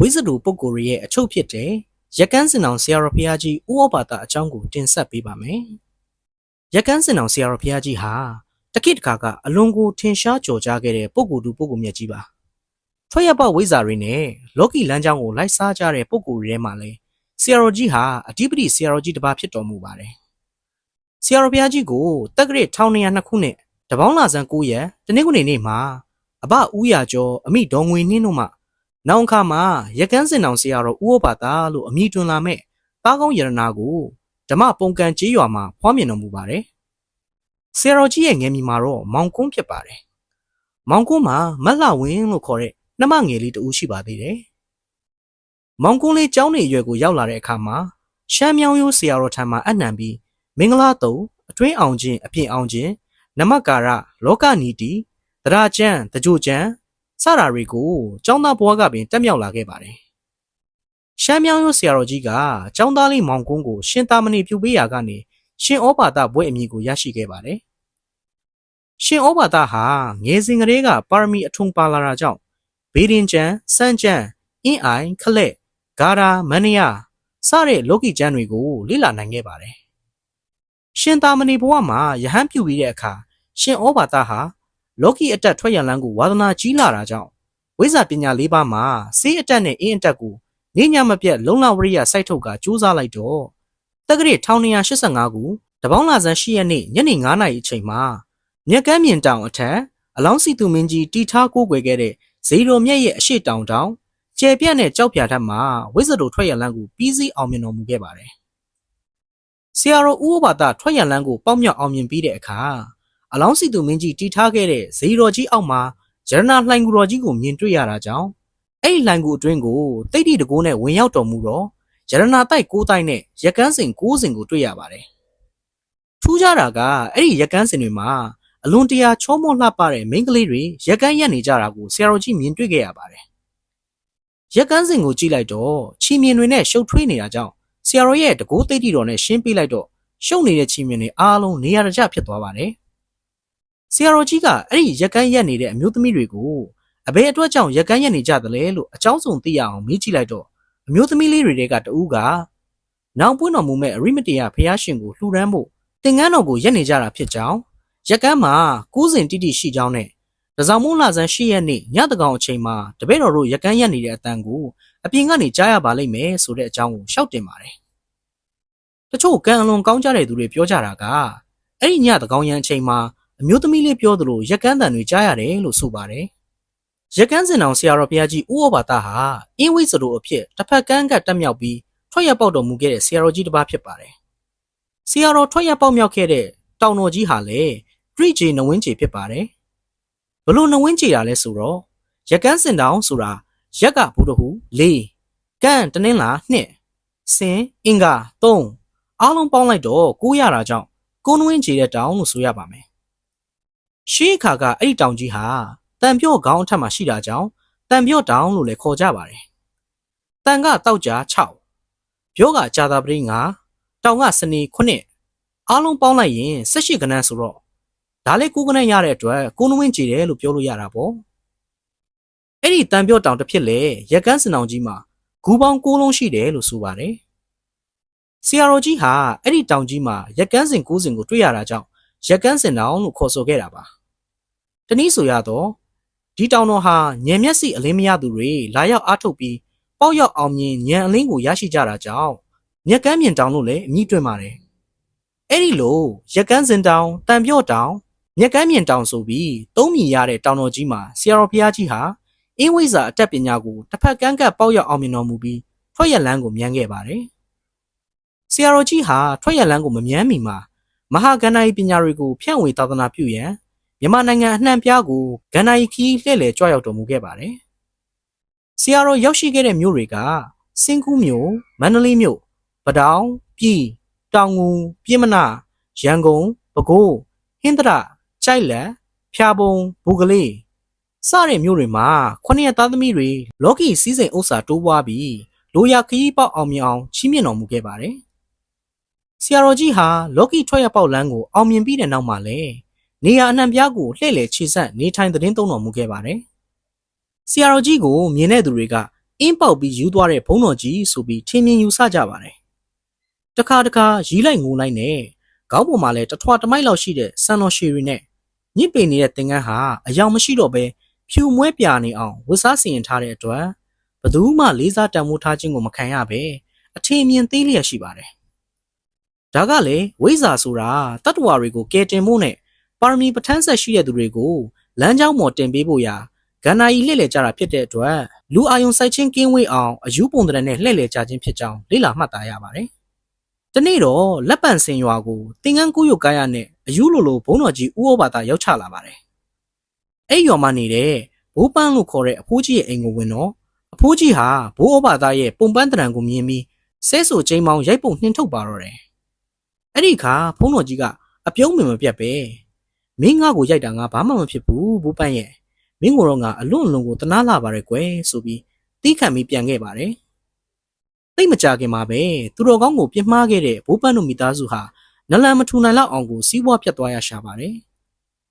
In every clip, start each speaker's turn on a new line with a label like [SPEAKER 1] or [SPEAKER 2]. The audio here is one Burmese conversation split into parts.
[SPEAKER 1] ဝိဇ္ဇတူပုဂ္ဂိုလ်ရဲ့အချုပ်ဖြစ်တဲ့ရက်ကန်းစင်အောင်ဆရာတော်ဘုရားကြီးဥဩဘာသအကြောင်းကိုတင်ဆက်ပေးပါမယ်။ရက်ကန်းစင်အောင်ဆရာတော်ဘုရားကြီးဟာတကိတခါကအလွန်ကိုထင်ရှားကြော်ကြားခဲ့တဲ့ပုဂ္ဂိုလ်တူပုဂ္ဂိုလ်မြတ်ကြီးပါ။ထွက်ရပေါက်ဝိဇ္ဇာတွေနဲ့လောကီလမ်းကြောင်းကိုလိုက်စားကြတဲ့ပုဂ္ဂိုလ်တွေထဲမှာလဲဆရာတော်ကြီးဟာအဓိပတိဆရာတော်ကြီးတစ်ပါးဖြစ်တော်မူပါတယ်။ဆရာတော်ဘုရားကြီးကိုတက္ကရာ1202ခုနှစ်တပေါင်းလာဇန်9ရက်တနင်္ဂနွေနေ့မှာအဘဦးရကျော်အမိဒေါ်ငွေနှင်းတို့မှ နောင်ခါမှာရကန်းစင်တောင်ဆရာတော်ဦးဩဘာသာလို့အမည်တွင်လာမဲ့တားကောင်းယရနာကိုဓမ္မပုံကန်ကျေးရွာမှာဖွားမြင်တော်မူပါတယ်။ဆရာတော်ကြီးရဲ့ငယ်မီမှာတော့မောင်ကုန်းဖြစ်ပါတယ်။မောင်ကုန်းမှာမတ်လဝင်းလို့ခေါ်တဲ့နှမငယ်လေးတူရှိပါသေးတယ်။မောင်ကုန်းလေးကျောင်းနေရွယ်ကိုရောက်လာတဲ့အခါမှာရှမ်းမြောင်းရိုးဆရာတော်ထံမှာအနှံပြီးမင်္ဂလာတုံအတွင်းအောင်ခြင်းအပြင်အောင်ခြင်းနမကာရလောကနီတီတရာကျမ်းတကြိုကျမ်း စတာတွေကိုကျောင်းသားဘွားကပင်တက်မြောက်လာခဲ့ပါတယ်။ရှမ်းမြောင်းရိုးဆရာတော်ကြီးကကျောင်းသားလေးမောင်ကုန်းကိုရှင်သာမဏေပြုပေးရာကနေရှင်ဩဘာသဘွဲ့အမည်ကိုရရှိခဲ့ပါတယ်။ရှင်ဩဘာသဟာငယ်စဉ်ကလေးကပါရမီအထုံပါလာတာကြောင့်ဘေးရင်ကျမ်းစမ်းကျမ်းအင်းအိုင်ခလက်ဂါရာမန္နယစတဲ့လောကီကျမ်းတွေကိုလေ့လာနိုင်ခဲ့ပါတယ်။ရှင်သာမဏေဘဝမှာယဟန်ပြုပြီးတဲ့အခါရှင်ဩဘာသဟာ လောကီအတက်ထွက်ရန်လန်းကိုဝါသနာကြီးလာတာကြောင့်ဝိဇ္ဇာပညာ၄ပါးမှာစေးအတက်နဲ့အင်းအတက်ကိုနေညမပြတ်လုံလဝရိယစိုက်ထုတ်ကစူးစမ်းလိုက်တော့တက္ကရာ1285ခုတပေါင်းလာဇန်10ရက်နေ့ညနေ9:00နာရီအချိန်မှာမြက်ကမ်းမြင်တောင်အထက်အလောင်းစီသူမင်းကြီးတီထားကိုးကွယ်ခဲ့တဲ့ဇေရိုမြက်ရဲ့အရှိတောင်တောင်ကျယ်ပြန့်တဲ့ကြောက်ပြာထက်မှာဝိဇ္ဇတို့ထွက်ရန်လန်းကိုပြီးစီးအောင်မြင်တော်မူခဲ့ပါတယ်။ဆရာတော်ဦးဘသာထွက်ရန်လန်းကိုပေါက်မြောက်အောင်မြင်ပြီးတဲ့အခါ အလောင်းစီသူမင်းကြီးတီထားခဲ့တဲ့ဇေရော်ကြီးအောက်မှာရတနာလှိုင်ကူတော်ကြီးကိုမြင်တွေ့ရတာကြောင့်အဲ့ဒီလှိုင်ကူအတွင်းကိုတိတ်တိတကိုးနဲ့ဝင်ရောက်တော်မူတော့ရတနာတိုက်၉တိုက်နဲ့ရကန်းစင်၉စင်ကိုတွေ့ရပါတယ်။ထူးခြားတာကအဲ့ဒီရကန်းစင်တွေမှာအလွန်တရာချောမောလှပတဲ့မိန်းကလေးတွေရကန်းရက်နေကြတာကိုဆရာတော်ကြီးမြင်တွေ့ခဲ့ရပါတယ်။ရကန်းစင်ကိုကြည့်လိုက်တော့ချီမြင်တွေနဲ့ရှုပ်ထွေးနေတာကြောင့်ဆရာတော်ရဲ့တကိုးသိတိတော်နဲ့ရှင်းပြလိုက်တော့ရှုပ်နေတဲ့ချီမြင်တွေအားလုံးနေရာတကျဖြစ်သွားပါတယ်။ ဆရာတော်ကြီးကအဲ့ဒီရက်ကန်းရက်နေတဲ့အမျိုးသမီးတွေကိုအဘယ်အတွက်ကြောင့်ရက်ကန်းရက်နေကြသလဲလို့အကြောင်းစုံသိရအောင်မေးကြည့်လိုက်တော့အမျိုးသမီးလေးတွေကတဦးကနောင်ပွင့်တော်မူမဲ့အရိမတေယဖျားရှင်ကိုလှူဒန်းဖို့တင်ငန်းတော်ကိုရက်နေကြတာဖြစ်ကြောင်းရက်ကန်းမှာကူးစဉ်တိတိရှိကြောင်းနဲ့တစောင်းမိုးလာဆန်းရှိရက်နေ့ညတကောင်အချိန်မှာတပည့်တော်တို့ရက်ကန်းရက်နေတဲ့အတန်ကိုအပြင်ကနေကြားရပါလိမ့်မယ်ဆိုတဲ့အကြောင်းကိုရှောက်တင်ပါတယ်။တချို့ကံအလွန်ကောင်းကြတဲ့သူတွေပြောကြတာကအဲ့ဒီညတကောင်ရန်အချိန်မှာ အမျိုးသမီးလေးပြောသလိုရက်ကန်းတန်တွေကြားရတယ်လို့ဆိုပါတယ်။ရက်ကန်းစင်အောင်ဆရာတော်ဘုရားကြီးဦးဩဘာသဟာအင်းဝိစရိုအဖြစ်တစ်ဖက်ကန်းကတက်မြောက်ပြီးထွက်ရပေါက်တော်မူခဲ့တဲ့ဆရာတော်ကြီးတစ်ပါးဖြစ်ပါတယ်။ဆရာတော်ထွက်ရပေါက်မြောက်ခဲ့တဲ့တောင်တော်ကြီးဟာလည်းဒရိဂျေနဝင်းဂျေဖြစ်ပါတယ်။ဘလို့နဝင်းဂျေတာလဲဆိုတော့ရက်ကန်းစင်တောင်ဆိုတာရက်ကဘုဒ္ဓဟု၄ကန်းတနင်္လာနှစ်စင်အင်္ဂါ၃အားလုံးပေါင်းလိုက်တော့900ရာကြောင့်ကိုနဝင်းဂျေတဲ့တောင်လို့ဆိုရပါမယ် ရှေးအခါကအဲ့ဒီတောင်ကြီးဟာတန်ပြော့ခေါင်းအထက်မှာရှိတာကြောင့်တန်ပြော့တောင်လို့လည်းခေါ်ကြပါတယ်။တန်ကတောက်ကြ6ပြောကကြာတာပရိ9တောင်ကစနေ9အားလုံးပေါင်းလိုက်ရင်18ကနန်းဆိုတော့ဒါလေး9ကနန်းရတဲ့အတွက်ကိုနဝင်းကြည်တယ်လို့ပြောလို့ရတာပေါ့။အဲ့ဒီတန်ပြော့တောင်တစ်ဖြစ်လေရက်ကန်းစင်အောင်ကြီးမှာဂူပေါင်း9လုံးရှိတယ်လို့ဆိုပါတယ်။ဆရာတော်ကြီးဟာအဲ့ဒီတောင်ကြီးမှာရက်ကန်းစင်9စင်ကိုတွေ့ရတာကြောင့် ရက်ကန်းစင်တောင်လို့ခေါ်ဆိုခဲ့တာပါတနည်းဆိုရတော့ဒီတောင်တော်ဟာညံမျက်စိအလင်းမရသူတွေလာရောက်အားထုတ်ပြီးပေါက်ရောက်အောင်မြင်ညံအလင်းကိုရရှိကြတာကြောင့်မြက်ကမ်းမြင်တောင်လို့လည်းအမည်တွင်ပါတယ်အဲ့ဒီလိုရက်ကန်းစင်တောင်တန်ပြော့တောင်မြက်ကမ်းမြင်တောင်ဆိုပြီးသုံးမြင်ရတဲ့တောင်တော်ကြီးမှာဆရာတော်ဘုရားကြီးဟာအင်းဝိဇ္ဇာအတက်ပညာကိုတစ်ဖက်ကန်းကပ်ပေါက်ရောက်အောင်မြင်တော်မူပြီးထွက်ရလန်းကိုမြန်းခဲ့ပါတယ်ဆရာတော်ကြီးဟာထွက်ရလန်းကိုမမြန်းမီမှာ မဟာကန္နာယီပညာတွေကိုဖြန့်ဝေသာသနာပြုရန်မြန်မာနိုင်ငံအနှံ့ပြားကိုကန္နာယီခီးလှည့်လည်ကြွရောက်တော်မူခဲ့ပါတယ်။ဆရာတော်ရောက်ရှိခဲ့တဲ့မြို့တွေကစင်ကူးမြို့မန္တလေးမြို့ပတောင်ပြည်တောင်ငူပြည်မနာရန်ကုန်ပဲခူးဟင်းတရကြိုက်လက်ဖျာပုံဘူကလေးစတဲ့မြို့တွေမှာခொနည်းသားသမီးတွေလော်ကီစီးစိမ်ဥစ္စာတိုးပွားပြီးလိုရာခရီးပေါက်အောင်မြင်အောင်ချီးမြှင့်တော်မူခဲ့ပါတယ် ဆရာတော်ကြီးဟာလော်ကီထွက်ရပေါက်လန်းကိုအောင်မြင်ပြီးတဲ့နောက်မှာလည်းနေရာအနှံပြားကိုလှည့်လည်ခြေဆက်နေထိုင်သတင်းသုံးတော်မူခဲ့ပါတယ်။ဆရာတော်ကြီးကိုမြင်တဲ့သူတွေကအင်းပေါက်ပြီးယူသွားတဲ့ဘုံတော်ကြီးဆိုပြီးထင်မြင်ယူဆကြပါတယ်တခါတခါရီးလိုက်ငိုလိုက်နဲ့ခေါင်းပေါ်မှာလည်းတထွာတမိုက်လောက်ရှိတဲ့ဆန်တော်ရှည်တွေနဲ့ညစ်ပေနေတဲ့သင်္ကန်းဟာအယောင်မရှိတော့ပဲဖြူမွဲပြာနေအောင်ဝတ်စားစီရင်ထားတဲ့အတွက်ဘသူမှလေးစားတန်ဖိုးထားခြင်းကိုမခံရပဲအထင်မြင်သေးလျက်ရှိပါတယ် ဒါကလေဝိဇ္ဇာဆိုတာတတ္တဝါတွေကိုကယ်တင်ဖို့နဲ့ပါရမီပဋ္ဌာန်းဆက်ရှိတဲ့သူတွေကိုလမ်းကြောင်းပေါ်တင်ပေးဖို့ရာကန္နာကြီးလှည့်လည်ကြတာဖြစ်တဲ့အတွက်လူအာယုံစိုက်ချင်းကင်းဝေးအောင်အယူပုံတရနဲ့လှည့်လည်ကြခြင်းဖြစ်ကြောင်းလေ့လာမှတ်သားရပါတယ်။ဒီနေ့တော့လက်ပံစင်ရွာကိုတင်ငန်းကူးရုပ်ကားရနဲ့အယူလိုလိုဘုံတော်ကြီးဦးဩဘာသာရောက်ချလာပါတယ်။အဲ့ရွာမှာနေတဲ့ဘိုးပန်းလို့ခေါ်တဲ့အဖိုးကြီးရဲ့အိမ်ကိုဝင်တော့အဖိုးကြီးဟာဘိုးဩဘာသာရဲ့ပုံပန်းတရံကိုမြင်ပြီးဆဲဆူချင်းမောင်းရိုက်ပုံနှင်ထုတ်ပါတော့တယ်။ အဲ့ဒီခါဘုံတော်ကြီးကအပြုံးမင်မပြတ်ပဲမင်းငါ့ကိုရိုက်တာငါဘာမှမဖြစ်ဘူးဘိုးပန်းရဲ့မင်းကိုတော့ငါအလွန်အလွန်ကိုတနာလာပါတယ်ကွယ်ဆိုပြီးတီးခံပြီးပြန်ခဲ့ပါတယ်။သိမကြခင်မှာပဲသူတော်ကောင်းကိုပြစ်မှားခဲ့တဲ့ဘိုးပန်းတို့မိသားစုဟာနလန်မထူနိုင်လောက်အောင်ကိုစီးပွားပြတ်သွားရရှာပါတယ်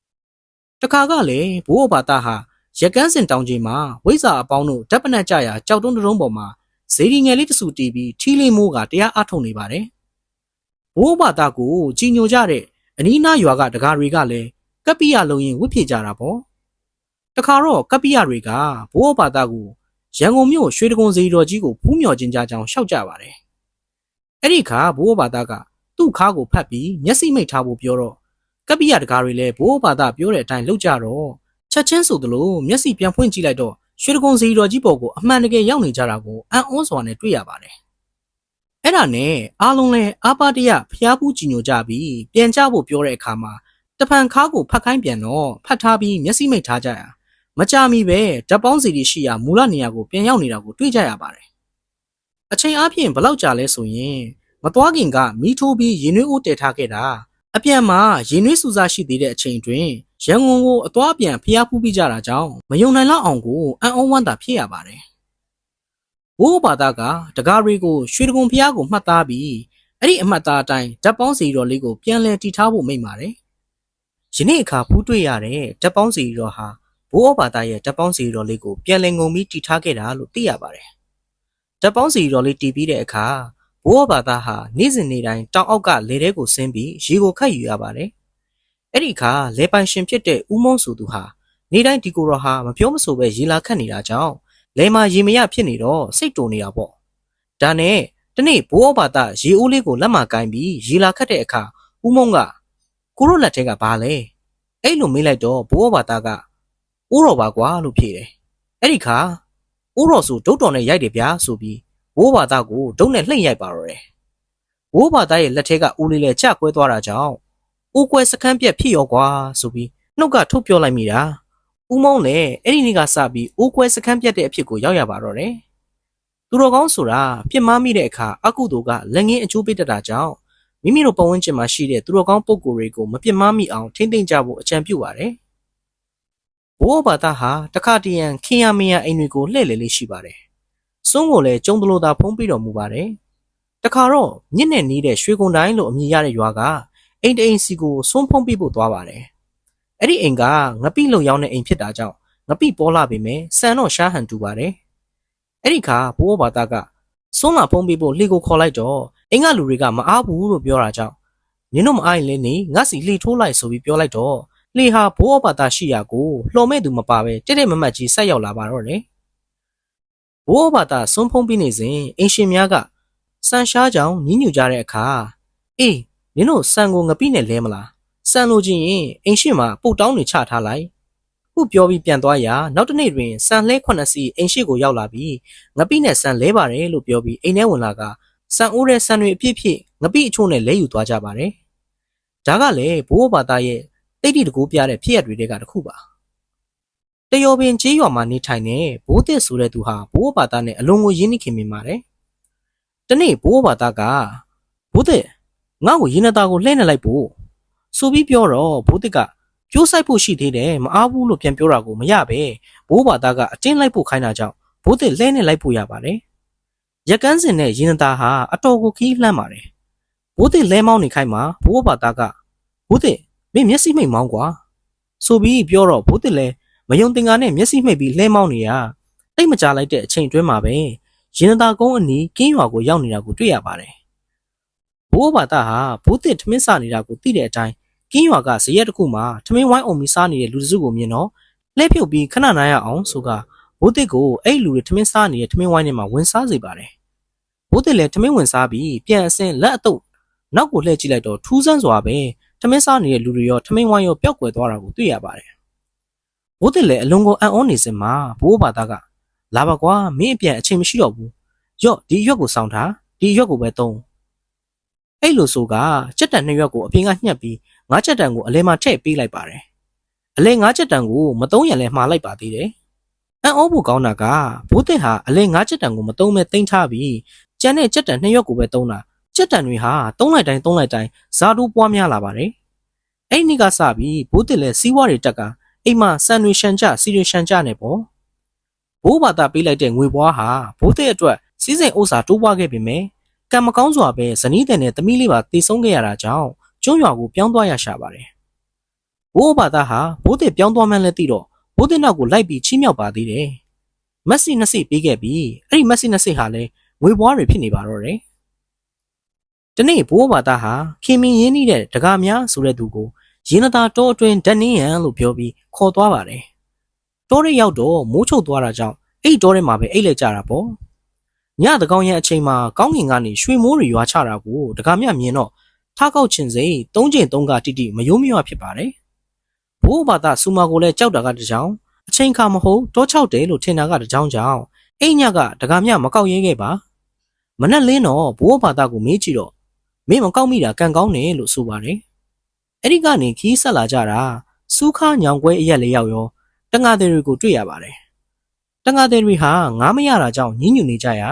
[SPEAKER 1] ။တခါကလည်းဘိုးအဘာတာဟာရကန်းစင်တောင်ကြီးမှာဝိဇ္ဇာအပေါင်းတို့ဓာတ်ပနတ်ကြရာကြောက်တုံးတုံးပေါ်မှာဇေဒီငယ်လေးတဆူတီးပြီးထီးလေးမိုးကတရားအထုတ်နေပါတယ်။ ဘိုးအဘာတာကိုကြီးညိုကြတဲ့အနီးနားရွာကတကားတွေကလည်းကပ္ပိယလုံရင်ဝှစ်ဖြစ်ကြတာပေါ့။တခါတော့ကပ္ပိယတွေကဘိုးအဘာတာကိုရန်ကုန်မြို့ရွှေတကုံစီတော်ကြီးကိုဖူးမြော်ခြင်းကြကြောင်းရှောက်ကြပါတယ်။အဲ့ဒီခါဘိုးဘာသာကသူ့ခါကိုဖတ်ပြီးမျက်စိမိတ်ထားဖို့ပြောတော့ကပ္ပိယတကားတွေလည်းဘိုးဘာသာပြောတဲ့အတိုင်းလုပ်ကြတော့ချက်ချင်းဆိုသလိုမျက်စိပြန်ဖွင့်ကြည့်လိုက်တော့ရွှေတကုံစီတော်ကြီးပေါ်ကိုအမှန်တကယ်ရောက်နေကြတာကိုအံ့ဩစွာနဲ့တွေ့ရပါတယ်။ အဲ့ဒါနဲ့အားလုံးလည်းအာပါတရဖျားပူးကြည်ညိုကြပြီးပြန်ကြဖို့ပြောတဲ့အခါမှာတဖန်ခါကိုဖတ်ခိုင်းပြန်တော့ဖတ်ထားပြီးမျက်စိမိတ်ထားကြရမကြမီပဲဓာတ်ပေါင်းစီတွေရှိရာမူလနေရာကိုပြန်ရောက်နေတာကိုတွေ့ကြရပါတယ်။အချိန်အားဖြင့်ဘလောက်ကြာလဲဆိုရင်မသွားခင်ကမီးထိုးပြီးရင်နှွေးအိုးတည်ထားခဲ့တာအပြန်မှာရင်နှွေးစူစားရှိသေးတဲ့အချိန်တွင်ရန်ကုန်ကိုအသွားပြန်ဖျားဖူးပြီးကြတာကြောင့်မယုံနိုင်လောက်အောင်ကိုအံ့ဩဝမ်းသာဖြစ်ရပါတယ်။ ဘိုးဘာသာကတကားတွေကိုရွှေတကုံဖျားကိုမှတ်သားပြီးအဲ့ဒီအမှတ်သားအတိုင်းဓာတ်ပေါင်းစီတော်လေးကိုပြန်လည်တည်ထားဖို့မိန့်ပါတယ်။ယနေ့အခါဖူးတွေ့ရတဲ့ဓာတ်ပေါင်းစီတော်ဟာဘိုးဩဘာသာရဲ့ဓာတ်ပေါင်းစီတော်လေးကိုပြန်လည်ငုံပြီးတည်ထားခဲ့တာလို့သိရပါတယ်။ဓာတ်ပေါင်းစီတော်လေးတည်ပြီးတဲ့အခါဘိုးဩဘာသာဟာနေ့စဉ်နေ့တိုင်းတောင်အောက်ကလေထဲကိုဆင်းပြီးရေကိုခတ်ယူရပါတယ်။အဲ့ဒီအခါလေပိုင်ရှင်ဖြစ်တဲ့ဦးမုံဆိုသူဟာနေ့တိုင်းဒီကိုရောဟာမပြောမဆိုပဲရေလာခတ်နေတာကြောင့် လေမှာရေမရဖြစ်နေတော့စိတ်တုန်နေတာပေါ့။ဒါနဲ့တနေ့ဘိုးဩဘာသာရေအိုးလေးကိုလက်မကင်ပြီးရေလာခတ်တဲ့အခါဦးမုံကကိုရိုလက်ထဲကဘာလဲ။အဲ့လိုမေးလိုက်တော့ဘိုးဩဘာသာကအိုးတော်ပါကွာလို့ဖြေတယ်အဲ့ဒီခါအိုးတော်ဆိုဒုတ်တော်နဲ့ရိုက်တယ်ဗျာဆိုပြီးဝိုးဘာသားကိုဒုတ်နဲ့လှိမ့်ရိုက်ပါတော့တယ်ဝိုးဘာသားရဲ့လက်ထဲကဦးလေးလည်းချကွဲသွားတာကြောင့်ဦးကွဲစကန်းပြက်ဖြစ်ရောကွာဆိုပြီးနှုတ်ကထုတ်ပြောလိုက်မိတာ ဦးမောင်းလည်းအဲ့ဒီနေ့ကစပြီးဦးကွဲစကန်းပြက်တဲ့အဖြစ်ကိုရောက်ရပါတော့တယ်သူတော်ကောင်းဆိုတာပြစ်မှားမိတဲ့အခါအကုသိုလ်ကလက်ငင်းအကျိုးပေးတတ်တာကြောင့်မိမိတို့ပတ်ဝန်းကျင်မှာရှိတဲ့သူတော်ကောင်းပုဂ္ဂိုလ်တွေကိုမပြစ်မှားမိအောင်ထိမ့်သိမ့်ကြဖို့အကြံပြုပါတယ်ဘိုးဘာသာဟာတခါတရံခင်ရမရအိမ်တွေကိုလှည့်လေလေးရှိပါတယ်။စွန်းကိုလည်းကျုံတလို့သာဖုံးပြီးတော်မူပါတယ်။တခါတော့ညစ်နဲ့နီးတဲ့ရွှေကုံတိုင်းလို့အမည်ရတဲ့ရွာကအိမ်တအိမ်စီကိုစွန်းဖုံးပြီးဖို့သွားပါတယ်။ အဲ့ဒီအိမ်ကငပိလုံရောက်တဲ့အိမ်ဖြစ်တာကြောင့်ငပိပေါ်လာပေမဲ့စံတော့ရှားဟန်တူပါတယ်။အဲ့ဒီခါဘိုးဘာသာကစွန်းလာဖုံးပြီးဖို့လှေကိုခေါ်လိုက်တော့အိမ်ကလူတွေကမအားဘူးလို့ပြောတာကြောင့်နင်တို့မအားရင်လည်းနေငါစီလှေထိုးလိုက်ဆိုပြီးပြောလိုက်တော့လေဟာဘိုးအဘာသာရှိရာကိုလှော်မဲ့သူမပါပဲတိတိမမတ်ကြီးဆက်ရောက်လာပါတော့တယ်ဘိုးအဘာသာစွန်းဖုံးပြီးနေစဉ်အင်ရှင်များကစံရှားကြောင်ညှဉ်းညူကြတဲ့အခါအေးနင်တို့စံကိုငပိနဲ့လဲမလား စံလိုချင်ရင်အင်ရှင်မှာပုတ်တောင်းနေချထားလိုက်ခုပြောပြီးပြန်သွားရာနောက်တစ်နေ့တွင်စံလှဲခုနှစ်စီအိမ်ရှိကိုရောက်လာပြီးငပိနဲ့စံလဲပါတယ်လို့ပြောပြီးအိမ်ထဲဝင်လာကစံအိုးတဲ့စံတွေအပြည့်ပြည့်ငပိအချို့နဲ့လဲယူသွားကြပါတယ်ဒါကလည်းဘိုးဘာသာရဲ့တိတ်တိတကူပြတဲ့ဖြစ်ရတွေကတခုပါတယောပင်ကျေးရွာမှာနေထိုင်နေဘိုးတစ်ဆိုတဲ့သူဟာဘိုးဘာသာနဲ့အလွန်ကိုရင်းနှီးခင်မိပါတယ်တနေ့ဘိုးဘာသာကဘိုးတစ်ငါ့ကိုရင်းနှသားကိုလှည့်နေလိုက်ဖို့ ဆိုပြီးပြောတော့ဘိုးတစ်ကပြိုးဆိုင်ဖို့ရှိသေးတယ်မအားဘူးလို့ပြန်ပြောတာကိုမရပဲဘိုးဘာသာကအတင်းလိုက်ဖို့ခိုင်းတာကြောင့်ဘိုးတစ်လှည့်နေလိုက်ဖို့ရပါတယ်ရက်ကန်းစင်နဲ့ရင်းသားဟာအတော်ကိုခီးလှမ်းပါတယ်ဘိုးတစ်လဲမောင်းနေခိုင်းမှာဘိုးဘာသာကဘိုးတစ်မင်းမျက်စိမိတ်မောင်းကွာဆိုပြီးပြောတော့ဘိုးတစ်လဲမယုံတင်ကားနဲ့မျက်စိမိတ်ပြီးလဲမောင်းနေရတိတ်မကြလိုက်တဲ့အချိန်တွင်းမှာပဲရင်သာကုန်းအနီးကင်းရွာကိုရောက်နေတာကိုတွေ့ရပါတယ်ဘိုးဘာသာဟာဘိုးတစ်ထမင်းစားနေတာကိုသိတဲ့အတိုင်း ကင်းရွာကဇရက်တစ်ခုမှာထမင်းဝိုင်းအောင်ပြီးစားနေတဲ့လူတစ်စုကိုမြင်တော့လှည့်ဖြုတ်ပြီးခဏနားရအောင်ဆိုကဘိုးတစ်ကိုအဲ့လူတွေထမင်းစားနေတဲ့ထမင်းဝိုင်းထဲမှာဝင်စားစေပါတယ်ဘိုးတစ်လည်းထမင်းဝင်စားပြီးပြန်အစင်းလက်အတုပ်နောက်ကိုလှည့်ကြည့်လိုက်တော့ထူးဆန်းစွာပဲထမင်းစားနေတဲ့လူတွေရောထမင်းဝိုင်းရောပျောက်ကွယ်သွားတာကိုတွေ့ရပါတယ်ဘိုးတစ်လည်းအလုံးကိုအံ့ဩနေစင်မှာဘိုးဘာသာကလာပါကွာမင်းအပြန်အချိန်မရှိတော့ဘူးရော့ဒီရွက်ကိုစောင်းထားဒီရွက်ကိုပဲသုံးအဲ့လိုဆိုကကြက်တန်နှစ်ရွက်ကိုအပြင်ကညှက်ပြီး ငါးကြက်တန်ကိုအလဲမှာထည့်ပေးလိုက်ပါတယ်အလဲငါးကြက်တန်ကိုမသုံးရန်လဲမှားလိုက်ပါသေးတယ်အံ့ဩဖို့ကောင်းတာကဘိုးတဲ့ဟာအလဲငါးကြက်တန်ကိုမသုံးမဲ့တင်ထားပြီးကျန်တဲ့ကြက်တန်နှစ်ရွက်ကိုပဲသုံးတာကြက်တန်တွေဟာသုံးလိုက်တိုင်းသုံးလိုက်တိုင်းဇာတိုးပွားများလာပါတယ်အဲ့ဒီကစပြီးဘိုးတဲ့လဲစီးပွားတွေတက်ကအိမ်မှာဆန်တွေရှန်ကြစီတွေရှန်ကြနေပေါ့ဘိုးဘာသာပေးလိုက်တဲ့ငွေပွားဟာဘိုးတဲ့အတွက်စီးစိမ်ဥစ္စာတိုးပွားခဲ့ပေမယ့်ကံမကောင်းစွာပဲဇနီးတဲ့နဲ့သမီးလေးပါတည်ဆုံးခဲ့ရတာကြောင့် ကျွန်းရွာကိုပြောင်းသွားရရှာပါတယ်ဘိုးဘာသာဟာဘိုးတဲ့ပြောင်းသွားမှန်းလဲသိတော့ဘိုးတဲ့နောက်ကိုလိုက်ပြီးချီးမြှောက်ပါသေးတယ်မက်ဆီနှစ်စိပေးခဲ့ပြီးအဲ့ဒီမက်ဆီနှစ်စိဟာလဲငွေပွားတွေဖြစ်နေပါတော့တယ်ဒီနေ့ဘိုးဘာသာဟာခင်မင်းရင်းနှီးတဲ့တကားများဆိုတဲ့သူကိုရင်းသားတောအတွင်းဓာတ်နင်းရန်လို့ပြောပြီးခေါ်သွားပါတယ်တောရဲရောက်တော့မိုးချုပ်သွားတာကြောင့်အဲ့တောထဲမှာပဲအိတ်လိုက်ကြတာပေါ့ညတကောင်ရဲ့အချိန်မှာကောင်းကင်ကနေရွှေမိုးတွေရွာချတာကိုတကားမြမြင်တော့ ထားကောက်ချင်စိသုံးကျင်သုံးကတိတိမယိုးမရွဖြစ်ပါတယ်ဘိုးဘာသာစူမာကိုလည်းကြောက်တာကတကြောင်အချိန်ခါမဟုတ်တောချောက်တယ်လို့ထင်တာကတကြောင်ကြောင့်အိညကတကားမြမကောက်ရဲခဲ့ပါမနဲ့လင်းတော့ဘိုးဘာသာကိုမေးကြည့်တော့မင်းမကောက်မိတာကံကောင်းတယ်လို့ဆိုပါတယ်အဲ့ဒီကနေခီးဆက်လာကြတာစူးခါညောင်ကွဲအရက်လေးရောက်ရောတငါတွေတွေကိုတွေ့ရပါတယ်တငါတွေတွေဟာငားမရတာကြောင့်ညှဉ်းညူနေကြရ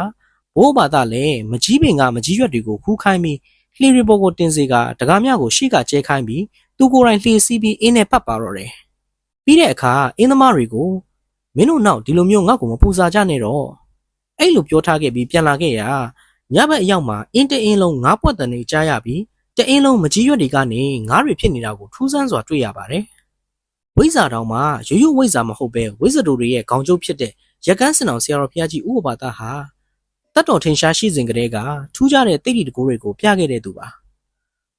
[SPEAKER 1] ဘိုးဘာသာလည်းမကြီးပင်ကမကြီးရွက်တွေကိုခူးခိုင်းပြီး လှီရီပေါ်ကိုတင်စေကတကားမြကိုရှေ့ကကျဲခိုင်းပြီးသူကိုယ်တိုင်လှီစီးပြီးအင်းနဲ့ပတ်ပါတော့တယ်ပြီးတဲ့အခါအင်းသမားတွေကိုမင်းတို့နောက်ဒီလိုမျိုးငါ့ကိုမပူစားကြနဲ့တော့အဲ့လိုပြောထားခဲ့ပြီးပြန်လာခဲ့ရညဘက်အရောက်မှာအင်းတအင်းလုံးငါးပွက်တန်တွေကြားရပြီးတအင်းလုံးမကြီးရွက်တွေကနေငါးတွေဖြစ်နေတာကိုထူးဆန်းစွာတွေ့ရပါတယ်ဝိဇာတောင်မှာရိုးရိုးဝိဇာမဟုတ်ပဲဝိဇာတို့တွေရဲ့ခေါင်းကျုပ်ဖြစ်တဲ့ရကန်းစင်အောင်ဆရာတော်ဘုရားကြီးဥပပါဒဟာ တတ်တော်ထင်ရှားရှိစဉ်ကတည်းကထူးခြားတဲ့တိတ်တိတကိုးတွေကိုပြခဲ့တဲ့သူပါ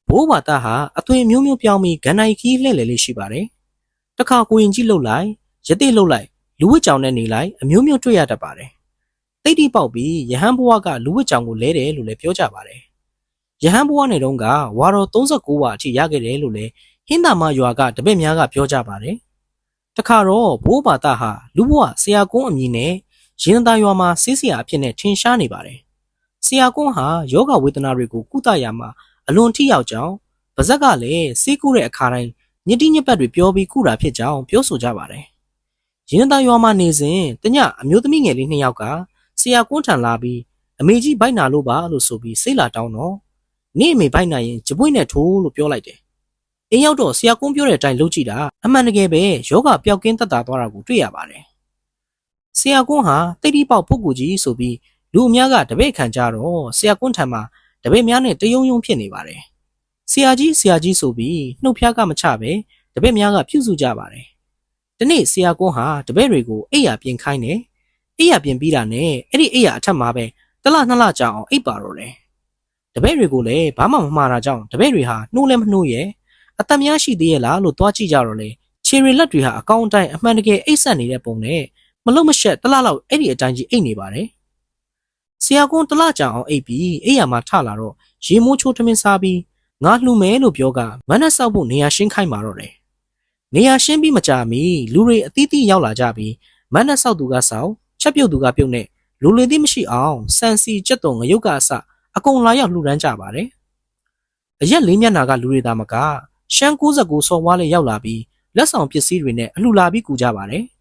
[SPEAKER 1] ဘိုးဘာသာဟာအသွင်မျိုးမျိုးပြောင်းပြီးဂန်နိုင်ခီးလှည့်လည်လေးရှိပါတယ်တခါကိုရင်ကြီးလှုပ်လိုက်ရတိလှုပ်လိုက်လူဝစ်ကြောင်နဲ့နေလိုက်အမျိုးမျိုးတွေ့ရတတ်ပါတယ်တိတ်တိပေါက်ပြီးယဟန်ဘဝကလူဝစ်ကြောင်ကိုလဲတယ်လို့လည်းပြောကြပါတယ်ယဟန်ဘဝနဲ့တုန်းကဝါတော်39ဝါအထိရခဲ့တယ်လို့လည်းဟင်းသာမရွာကတပည့်များကပြောကြပါတယ်တခါတော့ဘိုးဘာသာဟာလူဘဝဆရာကုန်းအမည်နဲ့ ရင်းသားရွာမှာဆေးဆရာအဖြစ်နဲ့ထင်ရှားနေပါတယ်ဆရာကုန်းဟာယောဂဝေဒနာတွေကိုကုသရာမှာအလွန်ထိရောက်ကြောင်းပါဇက်ကလည်းစီးကူးတဲ့အခါတိုင်းညတိညပတ်တွေပြောပြီးကုတာဖြစ်ကြောင်းပြောဆိုကြပါတယ်ရင်းသားရွာမှာနေစဉ်တညအမျိုးသမီးငယ်လေးနှစ်ယောက်ကဆရာကွန်းထံလာပြီးအမေကြီးဘိုက်နာလို့ပါလို့ဆိုပြီးစိတ်လာတောင်းတော့နေအမေဘိုက်နာရင်ကြပွင့်နဲ့ထိုးလို့ပြောလိုက်တယ်အင်းရောက်တော့ဆရာကွန်းပြောတဲ့အတိုင်းလုပ်ကြည့်တာအမှန်တကယ်ပဲယောဂပျောက်ကင်းသက်သာသွားတာကိုတွေ့ရပါတယ် ဆရာကွန်းဟာတိတ်တိပေါက်ပုဂ္ဂိုလ်ကြီးဆိုပြီးလူအများကတပည့်ခံကြတော့ဆရာကွန်းထံမှာတပည့်များနဲ့တယုံယုံဖြစ်နေပါတယ်ဆရာကြီးဆရာကြီးဆိုပြီးနှုတ်ဖျားကမချပဲတပည့်များကပြုစုကြပါတယ်ဒီနေ့ဆရာကွန်းဟာတပည့်တွေကိုအိယာပြင်ခိုင်းတယ်အိယာပြင်ပြီးတာနဲ့အဲ့ဒီအိယာအထက်မှာပဲတလနှစ်လကြာအောင်အိပ်ပါတော့တယ်တပည့်တွေကိုလည်းဘာမှမမှားတာကြောင့်တပည့်တွေဟာနှိုးလဲမနှိုးရဲ့အသက်များရှိသေးရဲ့လားလို့သွားကြည့်ကြတော့လေခြေရီလက်တွေဟာအကောင့်အတိုင်းအမှန်တကယ်အိတ်ဆက်နေတဲ့ပုံနဲ့ မလုံးမရှက်တလားလောက်အဲ့ဒီအတိုင်းကြီးအိတ်နေပါတယ်ဆရာကွန်းတလားကြအောင်အိတ်ပြီးအိယာမှာထလာတော့ရေမိုးချိုးထမင်းစားပြီးငါလှူမယ်လို့ပြောကမနက်ဆောက်ဖို့နေရာရှင်းခိုင်းมาတော့တယ်နေရာရှင်းပြီးမကြမီလူတွေအသီးသီးရောက်လာကြပြီးမနက်ဆောက်သူကဆောက်ချက်ပြုတ်သူကပြုတ်နဲ့လူလင်သီးမရှိအောင်စံစီကြက်တုံငရုတ်ကအစအကုန်လာရောက်လှူဒန်းကြပါတယ်အရက်လေးမျက်နာကလူတွေသားမကရှမ်း69စော်ဝါးလေးရောက်လာပြီးလက်ဆောင်ပစ္စည်းတွေနဲ့အလှလာပြီးကူကြပါတယ်။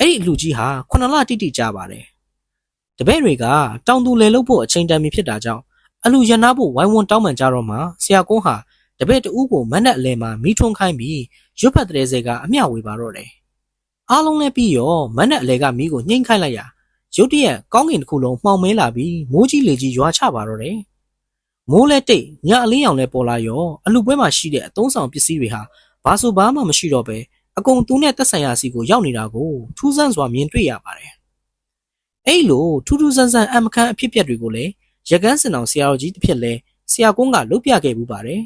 [SPEAKER 1] အဲ့ဒီအလှကြီးဟာခုနလတိတိကြပါတယ်။တပည့်တွေကတောင်သူလယ်လုပ်ဖို့အချိန်တန်ပြီဖြစ်တာကြောင့်အလှရနာဖို့ဝိုင်းဝန်းတောင်းပန်ကြတော့မှဆရာကုန်းဟာတပည့်တဦးကိုမနဲ့အလဲမှာမိထွန်းခိုင်းပြီးရွတ်ဖက်တဲ့စဲကအမျှဝေပါတော့တယ်။အားလုံးလည်းပြီးရောမနဲ့အလဲကမိကိုညှိမ့်ခိုင်းလိုက်ရရုတ်တရက်ကောင်းကင်တစ်ခုလုံးမှောင်မဲလာပြီးမိုးကြီးလေကြီးရွာချပါတော့တယ်။မိုးလဲတိတ်ညအလင်းရောင်လဲပေါ်လာရောအလူပွဲမှာရှိတဲ့အသုံးဆောင်ပစ္စည်းတွေဟာဘာဆိုဘာမှမရှိတော့ပဲ အကုန်သူနဲ့တက်ဆိုင်ရာစီကိုရောက်နေတာကိုထူးဆန်းစွာမြင်တွေ့ရပါတယ်အဲ့လိုထူးထူးဆန်းဆန်းအမခန်းအဖြစ်ပြက်တွေကိုလည်းရကန်းစင်အောင်ဆရာတော်ကြီးတစ်ဖြစ်လဲဆရာကုန်းကလုပ်ပြခဲ့မှုပါတယ်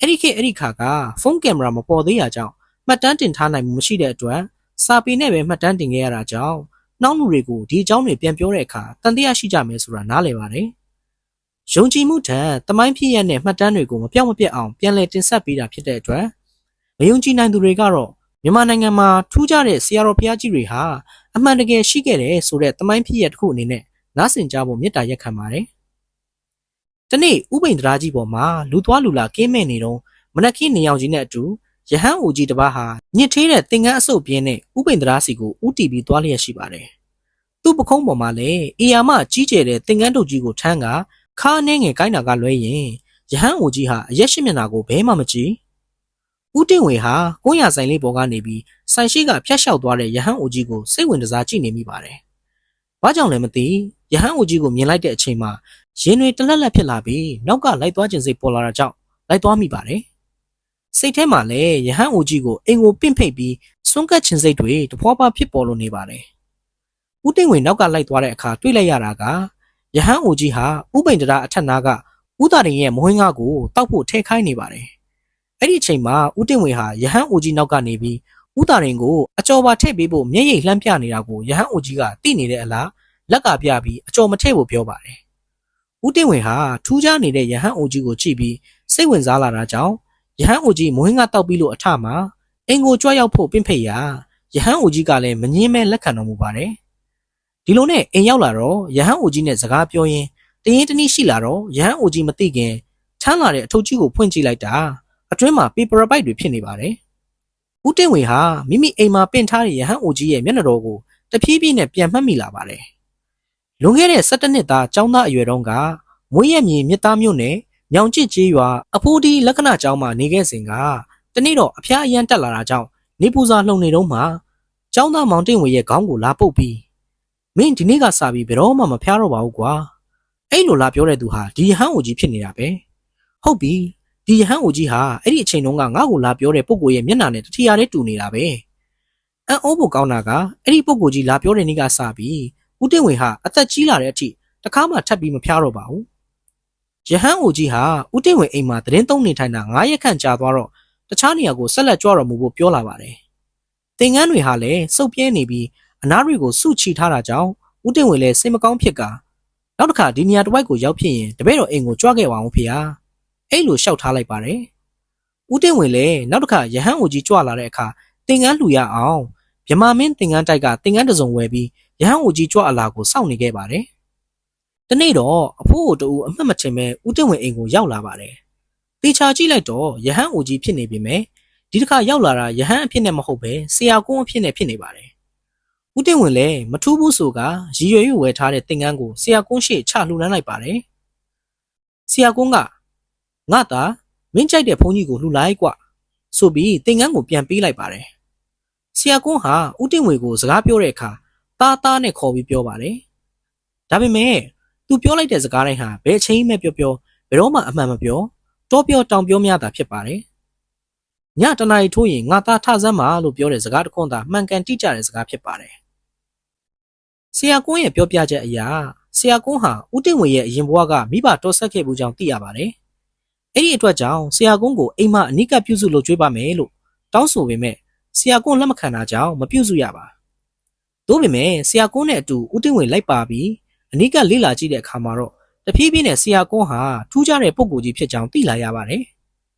[SPEAKER 1] အဲ့ဒီခေတ်အဲ့ဒီခါကဖုန်းကင်မရာမပေါ်သေးရကြောင်းမှတ်တမ်းတင်ထားနိုင်မှုမရှိတဲ့အတွက်စာပေနဲ့ပဲမှတ်တမ်းတင်ခဲ့ရတာကြောင့်နောက်လူတွေကိုဒီအကြောင်းတွေပြန်ပြောတဲ့အခါတန်တရားရှိကြမယ်ဆိုတာနားလည်ပါတယ်ယုံကြည်မှုထက်တမိုင်းဖြစ်ရတဲ့မှတ်တမ်းတွေကိုမပြောင်းမပြတ်အောင်ပြန်လည်တင်ဆက်ပေးတာဖြစ်တဲ့အတွက် မယုံကြည်နိုင်သူတွေကတော့မြန်မာနိုင်ငံမှာထူးခြားတဲ့ဆရာတော်ဘုရားကြီးတွေဟာအမှန်တကယ်ရှိခဲ့တယ်ဆိုတဲ့တမိုင်းဖြစ်ရတစ်ခုအနေနဲ့နားဆင်ကြဖို့မေတ္တာရက်ခံပါတယ်။ဒီနေ့ဥပိန်တရားကြီးပေါ်မှာလူသွားလူလာကင်းမဲ့နေတော့မနက်ခင်းနေအောင်ကြီးနဲ့အတူရဟန်းအိုကြီးတစ်ပါးဟာညစ်သေးတဲ့သင်္ကန်းအစုပ်ပြင်းနဲ့ဥပိန်တရားစီကိုဥတီပြီးသွားလျက်ရှိပါတယ်။သူ့ပခုံးပေါ်မှာလည်းအေယာမကြီးကျယ်တဲ့သင်္ကန်းတုပ်ကြီးကိုထမ်းကခါနှဲငယ်ကိုင်းတာကလွဲရင်ရဟန်းအိုကြီးဟာအရက်ရှိမျက်နှာကိုဘဲမှမကြည့်။ ဦးတင်ဝေဟာကိုရဆိုင်လေးပေါ်ကနေပြီးဆိုင်ရှိကဖျက်လျှောက်သွားတဲ့ရဟန်းအိုကြီးကိုစိတ်ဝင်စားကြည့်နေမိပါတယ်။ဘာကြောင့်လဲမသိရဟန်းအိုကြီးကိုမြင်လိုက်တဲ့အချိန်မှာရင်တွေတလက်လက်ဖြစ်လာပြီးနောက်ကလိုက်သွားခြင်းစိတ်ပေါ်လာတာကြောင့်လိုက်သွားမိပါတယ်။စိတ်ထဲမှာလည်းရဟန်းအိုကြီးကိုအိမ်ကိုပင့်ဖိတ်ပြီးစွန့်ကတ်ခြင်းစိတ်တွေတဖွာဖွာဖြစ်ပေါ်လို့နေပါတယ်။ဦးတင်ဝေနောက်ကလိုက်သွားတဲ့အခါတွေ့လိုက်ရတာကရဟန်းအိုကြီးဟာဥပိန်တရာအထက်နားကဦးတာရင်ရဲ့မွေးငါးကိုတောက်ဖို့ထဲခိုင်းနေပါတယ်။ အဲ့ဒီအချိန်မှာဦးတင်ဝေဟာရဟန်းအိုကြီးနောက်ကနေပြီးဦးတာရင်ကိုအကျော်ပါထည့်ပေးဖို့မျက်ရည်လှမ်းပြနေတာကိုရဟန်းအိုကြီးကသိနေတဲ့အလားလက်ကပြပြီးအကျော်မထည့်ဖို့ပြောပါတယ်။ဦးတင်ဝေဟာထူးခြားနေတဲ့ရဟန်းအိုကြီးကိုကြည့်ပြီးစိတ်ဝင်စားလာတာကြောင့်ရဟန်းအိုကြီးမွေးငါတောက်ပြီးလို့အထမှာအင်ကိုကြွရောက်ဖို့ပင့်ဖိတ်ရာရဟန်းအိုကြီးကလည်းမငင်းမဲလက်ခံတော်မူပါတယ်။ဒီလိုနဲ့အိမ်ရောက်လာတော့ရဟန်းအိုကြီးနဲ့စကားပြောရင်းတရင်တနည်းရှိလာတော့ရဟန်းအိုကြီးမသိခင်ချမ်းလာတဲ့အထုပ်ကြီးကိုဖွင့်ကြည့်လိုက်တာ အတွင်းမှာပေပရပိုက်တွေဖြစ်နေပါတယ်။ဦးတင်ဝေဟာမိမိအိမ်မှာပင့်ထားတဲ့ရဟန်းအိုကြီးရဲ့မျက်နှာတော်ကိုတဖြည်းဖြည်းနဲ့ပြန်မှတ်မိလာပါတယ်။လွန်ခဲ့တဲ့17နှစ်သားចောင်းသားအရွယ်တုန်းကမွေးရမြေမြစ်သားမြို့နယ်ညောင်ကျစ်ကျေးရွာအဖိုးဒီလက္ခဏာကျောင်းမှာနေခဲ့စဉ်ကတနေ့တော့အဖျားအရန်တက်လာတာကြောင့်နေပူစာလှုံနေတော့မှကျောင်းသားမောင်တင်ဝေရဲ့ခေါင်းကိုလာပုတ်ပြီးမင်းဒီနေ့ကစပြီးဘယ်တော့မှမဖျားတော့ပါဘူးကွာအဲ့လိုလာပြောတဲ့သူဟာဒီဟန်းအိုကြီးဖြစ်နေတာပဲဟုတ်ပြီ ဒီဟန်းအိုကြီးဟာအဲ့ဒီအချိန်တုန်းကငါ့ကိုလာပြောတဲ့ပုဂ္ဂိုလ်ရဲ့မျက်နှာနဲ့တထီးရတဲ့တူနေတာပဲအံ့ဩဖို့ကောင်းတာကအဲ့ဒီပုဂ္ဂိုလ်ကြီးလာပြောတဲ့နေ့ကစပြီးဦးတင်ဝေဟာအသက်ကြီးလာတဲ့အထိတခါမှထပ်ပြီးမဖျားတော့ပါဘူးယဟန်အိုကြီးဟာဦးတင်ဝေအိမ်မှာသတင်းသုံးနေထိုင်တာ9ရက်ခန့်ကြာသွားတော့တခြားနေရာကိုဆက်လက်ကြွတော်မူဖို့ပြောလာပါတယ်။သင်္ကန်းတွေဟာလည်းစုပ်ပြဲနေပြီးအနားတွေကိုစုချီထားတာကြောင့်ဦးတင်ဝေလည်းစိတ်မကောင်းဖြစ်ကနောက်တစ်ခါဒီနေရာတစ်ဝိုက်ကိုရောက်ဖြစ်ရင်တပည့်တော်အိမ်ကိုကြွခဲ့ပါအောင်ဖေဟာ။ အဲ့လိုလျှောက်ထားလိုက်ပါတယ်။ဦးတင်ဝေလည်းနောက်တစ်ခါယဟန်အိုကြီးကြွလာတဲ့အခါသင်္ကန်းလှူရအောင်မြမမင်းသင်္ကန်းတိုက်ကသင်္ကန်းတစုံဝယ်ပြီးယဟန်အိုကြီးကြွအလာကိုစောင့်နေခဲ့ပါတယ်။ဒီနေ့တော့အဖိုးကိုတူအမှတ်မထင်ပဲဦးတင်ဝင်အိမ်ကိုရောက်လာပါတယ်။တေချာကြည့်လိုက်တော့ယဟန်အိုကြီးဖြစ်နေပြီမယ်။ဒီတစ်ခါရောက်လာတာယဟန်အဖြစ်နဲ့မဟုတ်ပဲဆရာကုန်းအဖြစ်နဲ့ဖြစ်နေပါတယ်။ဦးတင်ဝင်လည်းမထူးဘူးဆိုကရည်ရွယ်ရွယ်ဝယ်ထားတဲ့သင်္ကန်းကိုဆရာကုန်းရှေ့ချလှူဒန်းလိုက်ပါတယ်။ဆရာကုန်းက ငါသာမင်းကြိုက်တဲ့ဘုန်းကြီးကိုလှူလိုက်ကွဆိုပြီးသင်္ကန်းကိုပြန်ပေးလိုက်ပါတယ်။ဆရာကုန်းဟာဦးတင်ဝေကိုစကားပြောတဲ့အခါတားတားနဲ့ခေါ်ပြီးပြောပါတယ်။ဒါပေမဲ့သူပြောလိုက်တဲ့စကားတိုင်းဟာဘယ်အချိန်မှပြောပြောဘယ်တော့မှအမှန်မပြောတောပြောတောင်ပြောများတာဖြစ်ပါတယ်။ညတနာရီထိုးရင်ငါသားထဆန်းပါလို့ပြောတဲ့စကားတစ်ခွန်းသာမှန်ကန်တိကျတဲ့စကားဖြစ်ပါတယ်။ဆရာကွန်းရဲ့ပြောပြချက်အရဆရာကွန်းဟာဦးတင်ဝေရဲ့အရင်ဘဝကမိဘတော်ဆက်ခဲ့မှုကြောင့်သိရပါတယ်။ အဲ့ဒီအတွက်ကြောင့်ဆရာကွန်းကိုအိမ်မအနိကပြုစုလို့ကြွေးပါမယ်လို့တောင်းဆိုပေမဲ့ဆရာကွန်းလက်မခံတာကြောင့်မပြုစုရပါ။သို့ပေမဲ့ဆရာကွန်းနဲ့အတူဦးတင်ဝေလိုက်ပါပြီးအနိကလေ့လာကြည့်တဲ့အခါမှာတော့တဖြည်းဖြည်းနဲ့ဆရာကွန်းဟာထူးခြားတဲ့ပုံကိုယ်ကြီးဖြစ်ကြောင်းသိလာရပါတယ်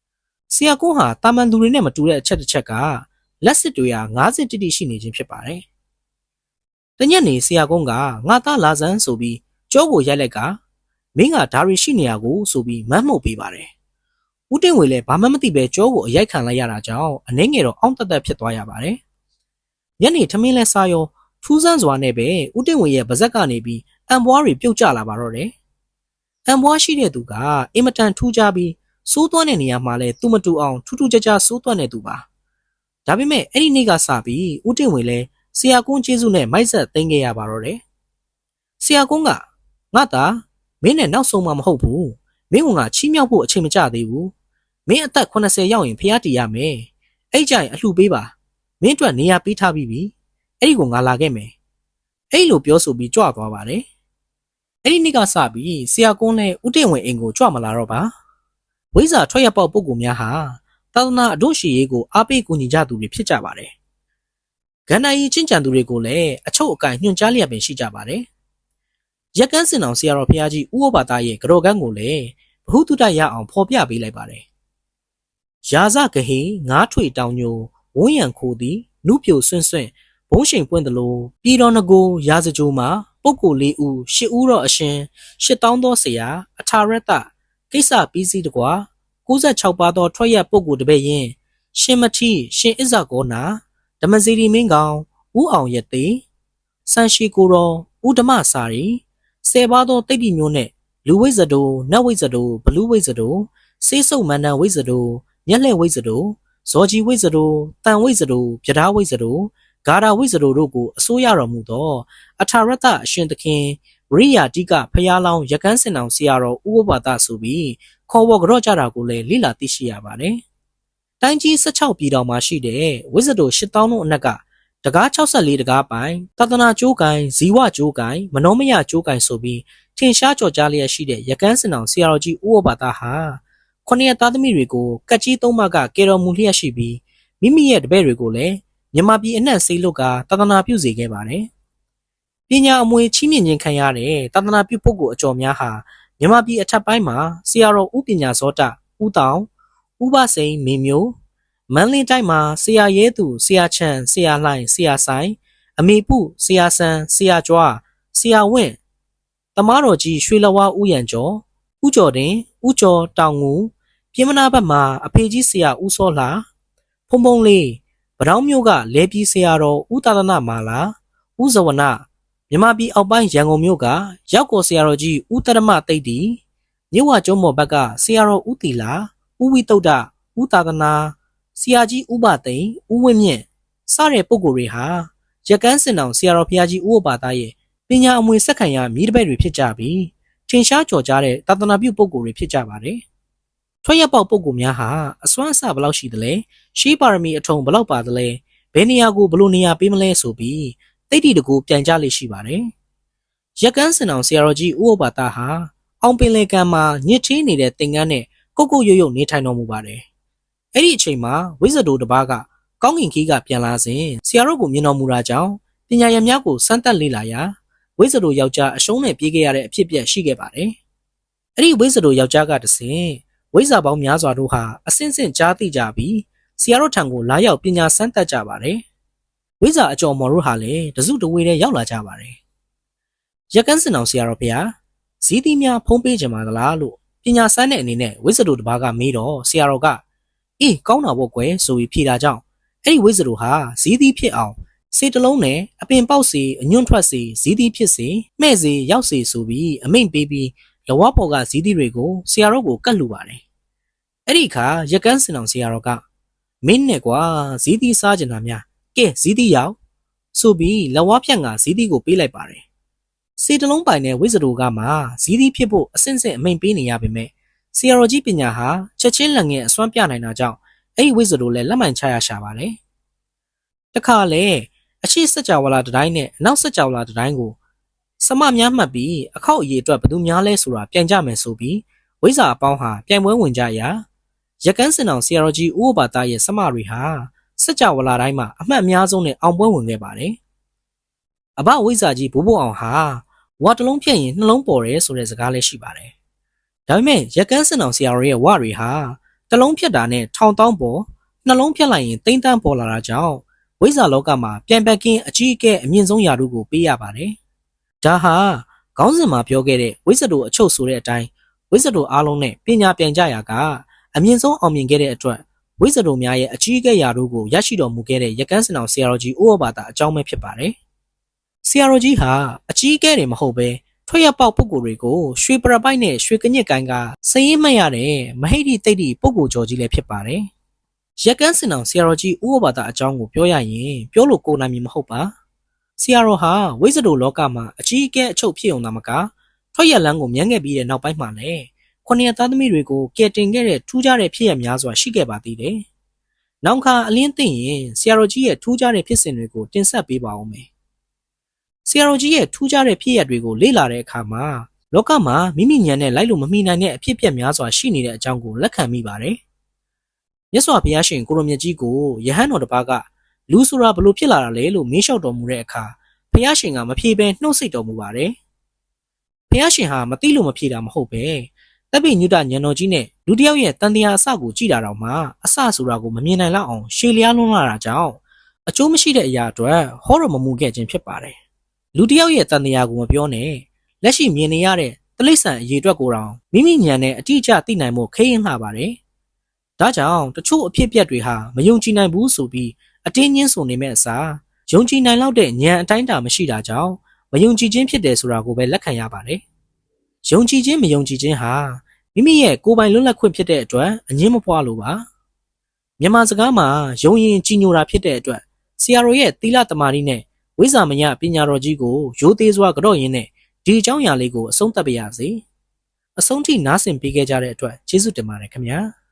[SPEAKER 1] ။ဆရာကွန်းဟာတာမန်သူတွေနဲ့မတူတဲ့အချက်တစ်ချက်ကလက်စစ်တွေဟာ50တိတိရှိနေခြင်းဖြစ်ပါတယ်။တညက်နေဆရာကွန်းကငါသားလာစမ်းဆိုပြီးကြောကိုရိုက်လိုက်ကမင်းကဒါရီရှိနေရကိုဆိုပြီးမမ်းမှုတ်ပေးပါတယ်။ ဦးတင်ဝေလည်းဘာမှမသိပဲကြောကိုအရိုက်ခံလိုက်ရတာကြောင့်အနှင်းငယ်တော့အောင့်တက်တက်ဖြစ်သွားရပါတယ်။ညနေထမင်းလဲစားရောထူးဆန်းစွာနဲ့ပဲဦးတင်ဝေရဲ့ပါဇက်ကနေပြီးအံပွားတွေပြုတ်ကျလာပါတော့တယ်။အံပွားရှိတဲ့သူကအင်မတန်ထူးခြားပြီးစိုးသွမ်းတဲ့နေရာမှာလဲသူမတူအောင်ထူးထူးခြားခြားစိုးသွမ်းတဲ့သူပါ။ဒါပေမဲ့အဲ့ဒီနေ့ကစပြီးဦးတင်ဝေလဲဆရာကွန်းကျေးဇူးနဲ့မိုက်ဆက်သိမ်းခဲ့ရပါတော့တယ်။ဆရာကွန်းကငါသားမင်းနဲ့နောက်ဆုံးမှမဟုတ်ဘူး။ မင်းကငါချီးမြှောက်ဖို့အချိန်မကျသေးဘူး။မင်းအသက်80ရောက်ရင်ဖျားတီရမယ်။အဲ့ကြရင်အလှပေးပါ။မင်းအတွက်နေရာပေးထားပြီးပြီ။အဲ့ဒီကိုငါလာခဲ့မယ်။အဲ့လိုပြောဆိုပြီးကြွသွားပါတယ်အဲ့ဒီနေ့ကစပြီးဆရာကွန်းနဲ့ဥတင့်ဝင်အိမ်ကိုကြွမလာတော့ပါဝိဇ္ဇာထွက်ရပေါက်ပုဂ္ဂိုလ်များဟာသာသနာအဒုရှိရေးကိုအားပေးကူညီကြသူတွေဖြစ်ကြပါတယ်။ကန္နာယီချင်းကြံသူတွေကိုလည်းအချုပ်အကန့်ညွှန်ကြားလျက်ပင်ရှိကြပါတယ်။ ရက်ကန်းစင်အောင်ဆရာတော်ဖရာကြီးဦးဩဘာသားရဲ့ကြော်ကန်းကိုလည်းဘ ഹു တုတရအောင်ဖော်ပြပေးလိုက်ပါတယ်။ရာဇကဟေငါးထွေတောင်ညိုဝန်းရံခိုသည်နုပြိုဆွန့်ဆွန့်ဘုံရှိန်ပွင့်သလိုပြည်တော်ငကိုရာဇကြိုးမှာပုပ်ကိုလေးဦးရှစ်ဦးတော်အရှင်ရှစ်တောင်းသောဆရာအထာရတ္တကိစ္စပြီးစီးတကွာ96ပါးသောထွက်ရပုဂ္ဂိုလ်တပည့်ရင်ရှင်မတိရှင်အစ္ဆကောနာဓမ္မစီရီမင်းကောင်ဦးအောင်ရသေးဆန်ရှိကိုတော်ဦးဓမ္မစာရီ ဆယ်ပါးသောတိတ်တိမျိုးနဲ့လူဝိဇ္ဇဒိုနတ်ဝိဇ္ဇဒိုဘလူးဝိဇ္ဇဒိုစေးစုပ်မန္တန်ဝိဇ္ဇဒိုမျက်လှဲ့ဝိဇ္ဇဒိုဇော်ကြီးဝိဇ္ဇဒိုတန်ဝိဇ္ဇဒိုပြဒါဝိဇ္ဇဒိုဂါရာဝိဇ္ဇဒိုတို့ကိုအစိုးရတော်မူသောအထာရတအရှင်သခင်ရိယာတိကဖျားလောင်းရကန်းစင်အောင်ဆရာတော်ဥပပါဒဆိုပြီးခေါ်ဝေါ်ကြော့ကြတာကိုလည်းလိလာသိရှိရပါတယ်။တိုင်းကြီး16ပြည်တော်မှာရှိတဲ့ဝိဇ္ဇတို8000တို့အနက်က တကား64တကားပိုင်တသနာကျိုးကိုင်ဇီဝကျိုးကိုင်မနောမယကျိုးကိုင်ဆိုပြီးထင်ရှားကြော်ကြားလျက်ရှိတဲ့ရကန်းစင်အောင်ဆရာတော်ကြီးဥပပါဒဟာခொနည်းသားသမီးတွေကိုကတ်ကြီးသုံးမကကေတော်မူလျက်ရှိပြီးမိမိရဲ့တပည့်တွေကိုလည်းမြန်မာပြည်အနှံ့ဆေးလုတ်ကတသနာပြုစေခဲ့ပါတယ်။ပညာအမွေချီးမြှင့်ခြင်းခံရတဲ့တသနာပြုပုဂ္ဂိုလ်အကျော်များဟာမြန်မာပြည်အထက်ပိုင်းမှာဆရာတော်ဦးပညာဇောတဦးတောင်ဦးဘစိန်မေမျိုး မန္တလေးတိုင်းမှာဆရာရဲသူဆရာချန်ဆရာလှိုင်ဆရာဆိုင်အမေပုဆရာဆန်းဆရာကျွားဆရာဝင့်တမားတော်ကြီးရွှေလဝါဦးရန်ကျော်ဦးကျော်တင်ဦးကျော်တောင်ငူပြည်မနာဘက်မှာအဖေကြီးဆရာဦးစောလှဖုံဖုံလေးဗတောင်းမျိုးကလဲပြီးဆရာတော်ဦးသာသနာမာလာဦးဇဝနမြမပြည်အောက်ပိုင်းရန်ကုန်မြို့ကရောက်ကိုဆရာတော်ကြီးဦးတရမသိတ်တီမြဝကျုံးမော်ဘက်ကဆရာတော်ဦးတီလာဦးဝိတုဒ္ဒဦးသာသနာ ဆရာကြီးဦးဘသိန်းဦးဝင်းမြင့်စတဲ့ပုဂ္ဂိုလ်တွေဟာရကန်းစင်အောင်ဆရာတော်ဘုရားကြီးဦးဝပါသားရဲ့ပညာအမွေဆက်ခံရမိတပည့်တွေဖြစ်ကြပြီးထင်ရှားကြော်ကြားတဲ့သာသနာပြုပုဂ္ဂိုလ်တွေဖြစ်ကြပါတယ်။ထွက်ရပေါက်ပုဂ္ဂိုလ်များဟာအစွမ်းအစဘလောက်ရှိသလဲရှေးပါရမီအထုံဘလောက်ပါသလဲဘယ်နေရာကိုဘလို့နေရာပေးမလဲဆိုပြီးတိတ်တီတကူပြန်ကြလိရှိပါတယ်။ရက်ကန်းစင်အောင်ဆရာတော်ကြီးဦးဩဘာတာဟာအောင်ပင်လေကံမှာညစ်ချေးနေတဲ့သင်္ကန်းနဲ့ကိုကိုရွရွနေထိုင်တော်မူပါတယ်။ အဲ့ဒီအချိန်မှာဝိဇ္ဇတိုတပားကကောင်းကင်ခီးကပြန်လာစဉ်ဆရာတော်ကိုမြင်တော်မူတာကြောင့်ပညာရများကိုစမ်းသပ်လေ့လာရာဝိဇ္ဇတိုယောက်ျားအရှုံးနဲ့ပြေးခဲ့ရတဲ့အဖြစ်အပျက်ရှိခဲ့ပါတယ်။အဲ့ဒီဝိဇ္ဇတိုယောက်ျားကတစဉ်ဝိဇ္ဇာပေါင်းများစွာတို့ဟာအစင်းစင်းကြားသိကြပြီးဆရာတော်ထံကိုလာရောက်ပညာစမ်းသပ်ကြပါတယ်။ဝိဇာအကျော်မော်တို့ဟာလည်းတစုတဝေနဲ့ရောက်လာကြပါတယ်။ရက်ကန်းစင်အောင်ဆရာတော်ဖေဟာဇီးသီးများဖုံးပေးကြမှာလားလို့ပညာစမ်းတဲ့အနေနဲ့ဝိဇ္ဇတို့တပါးကမေးတော့ဆရာတော်က အေးကောင်းတာပေါ့ကွယ်ဆိုပြီးဖြေတာကြောင့်အဲ့ဒီဝိဇ္ဇတို့ဟာဇီးသီးဖြစ်အောင်စေတလုံးနဲ့အပင်ပေါက်စီအညွန့်ထွက်စီဇီးသီးဖြစ်စီမှဲ့စီရောက်စီဆိုပြီးအမိန့်ပေးပြီးလဝပေါ်ကဇီးသီးတွေကိုဆရာတော်ကိုကတ်လူပါတယ်။အဲ့ဒီအခါရက်ကန်းစင်အောင်ဆရာတော်ကမင်းနဲ့ကွာဇီးသီးစားကြတာများကဲဇီးတီရောက်ဆိုပြီးလက်ဝါးဖြတ်ငါဇီးတီကိုပေးလိုက်ပါတယ်စေတလုံးပိုင်တဲ့ဝိဇ္ဇရိုကမှဇီးတီဖြစ်ဖို့အဆင့်ဆင့်အမိန်ပေးနေရပေမဲ့ ဆီယာရောကြီးပညာဟာချက်ချင်းလက်ငယ်အစွမ်းပြနိုင်တာကြောင့်အဲ့ဒီဝိဇ္ဇရိုလည်းလက်မှန်ချရရှာပါတယ်တခါလေအရှိစကြဝဠာတတိုင်းနဲ့အနောက်စကြဝဠာတတိုင်းကိုစမများမှတ်ပြီးအခောက်အရေးအတွက်ဘယ်သူများလဲဆိုတာပြန်ကြမယ်ဆိုပြီးဝိဇ္ဇာအပေါင်းဟာပြန်ပွဲဝင်ကြရာရကန်းစင်အောင်ဆီယာရောကြီးဥပပါသားရဲ့စမတွေဟာစကြဝဠာတိုင်းမှာအမှတ်အများဆုံးနဲ့အောင်ပွဲဝင်ခဲ့ပါတယ်။အဘဝိဇ္ဇာကြီးဘိုးဘိုးအောင်ဟာဝါတလုံးဖြတ်ရင်နှလုံးပေါ်တယ်ဆိုတဲ့စကားလည်းရှိပါတယ်။ ဒါပေမဲ့ရကန်းစင်အောင်ဆရာတော်ရဲ့ဝါတွေဟာတလုံးဖြတ်တာနဲ့ထောင်တောင်းပေါ်နှလုံးဖြတ်လိုက်ရင်တိမ့်တန်းပေါ်လာတာကြောင့်ဝိဇ္ဇာလောကမှာပြန်ပက်ကင်းအကြီးအကဲအမြင့်ဆုံးယာရုကိုပေးရပါတယ်။ဒါဟာခေါင်းစဉ်မှာပြောခဲ့တဲ့ဝိဇ္ဇတိုအချုပ်ဆိုတဲ့အတိုင်းဝိဇ္ဇတိုအားလုံးနဲ့ပညာပြန်ကြရာကအမြင့်ဆုံးအောင်မြင်ခဲ့တဲ့အတွက်ဝိဇ္ဇတော်များရဲ့အကြီးအကဲရာတို့ကိုရရှိတော်မူခဲ့တဲ့ရကန်းစင်အောင်ဆရာတော်ကြီးဥဩဘာသာအကြောင်းပဲဖြစ်ပါတယ်။ဆရာတော်ကြီးဟာအကြီးအကဲတွေမဟုတ်ပဲ ထွက်ရပေါက်ပုဂ္ဂိုလ်တွေကိုရွှေပရပိုက်နဲ့ရွှေကညစ်ကိုင်းကစည်ရင်မှတ်ရတဲ့မဟိတိတိတ်တိပုဂ္ဂိုလ်ကျော်ကြီးလည်းဖြစ်ပါတယ်။ရကန်းစင်အောင်ဆရာတော်ကြီးဥဩဘာသာအကြောင်းကိုပြောရရင်ပြောလို့ကိုယ်နိုင်မည်မဟုတ်ပါ။ဆရာတော်ဟာဝိဇ္ဇတော်လောကမှာအကြီးအကဲအချုပ်ဖြစ်ုံသာမကထွက်ရလန်းကိုမြန်းခဲ့ပြီးတဲ့နောက်ပိုင်းမှာလည်းခုနှစ်သားသမီးတွေကိုကယ်တင်ခဲ့တဲ့ထူးခြားတဲ့ဖြစ်ရများစွာရှိခဲ့ပါသေးတယ်။နောက်ခါအလင်းသိရင်ဆရာတော်ကြီးရဲ့ထူးခြားတဲ့ဖြစ်စဉ်တွေကိုတင်ဆက်ပေးပါဦးမယ် ဆရာတော်ကြီးရဲ့ထူးခြားတဲ့ဖြစ်ရပ်တွေကိုလေ့လာတဲ့အခါမှာလောကမှာမိမိဉာဏ်နဲ့လိုက်လို့မမိနိုင်တဲ့အဖြစ်အပျက်များစွာရှိနေတဲ့အကြောင်းကိုလက်ခံမိပါတယ်။မြတ်စွာဘုရားရှင်ကိုရမြတ်ကြီးကိုယဟန်တော်တစ်ပါးကလူဆိုတာဘလို့ဖြစ်လာတာလဲလို့မေးလျှောက်တော်မူတဲ့အခါဘုရားရှင်ကမဖြေဘဲနှုတ်ဆက်တော်မူပါတယ်။ဘုရားရှင်ဟာမသိလို့မဖြေတာမဟုတ်ပဲတပ်ပိညုတညံတော်ကြီးနဲ့လူတစ်ယောက်ရဲ့တန်တရားအစကိုကြည့်တာတော့မှအစဆိုတာကိုမမြင်နိုင်လောက်အောင်ရှေလျားလွန်းလာတာကြောင့်အကျိုးမရှိတဲ့အရာအတွက်ဟောတော်မမူခဲ့ခြင်းဖြစ်ပါတယ်။ လူတစ်ယောက်ရဲ့တန်တရားကိုမပြောနဲ့လက်ရှိမြင်နေရတဲ့တလိษံအရေးအတွက်ကိုတောင်မိမိဉာဏ်နဲ့အတိအကျသိနိုင်မှုခေရင်လှပါတယ်။ဒါကြောင့်တချို့အဖြစ်အပျက်တွေဟာမယုံကြည်နိုင်ဘူးဆိုပြီးအတင်းညင်းဆိုနေမဲ့အစားယုံကြည်နိုင်လောက်တဲ့ဉာဏ်အတိုင်းအတာမရှိတာကြောင့်မယုံကြည်ခြင်းဖြစ်တယ်ဆိုတာကိုပဲလက်ခံရပါတယ်။ယုံကြည်ခြင်းမယုံကြည်ခြင်းဟာမိမိရဲ့ကိုယ်ပိုင်လွတ်လပ်ခွင့်ဖြစ်တဲ့အတွက်အငင်းမပွားလို့ပါ။မြန်မာစကားမှာယုံရင်ကြည်ညိုတာဖြစ်တဲ့အတွက်ဆရာတော်ရဲ့သီလတမာတိနဲ့ ဝိဇာမညပညာတော်ကြီးကိုရိုးသေးစွာကြော့ရင်းနဲ့ဒီအကြောင်းအရာလေးကိုအဆုံးသတ်ပါရစေ။အဆုံးထိနားဆင်ပေးခဲ့ကြတဲ့အတွက်ကျေးဇူးတင်ပါတယ်ခင်ဗျာ။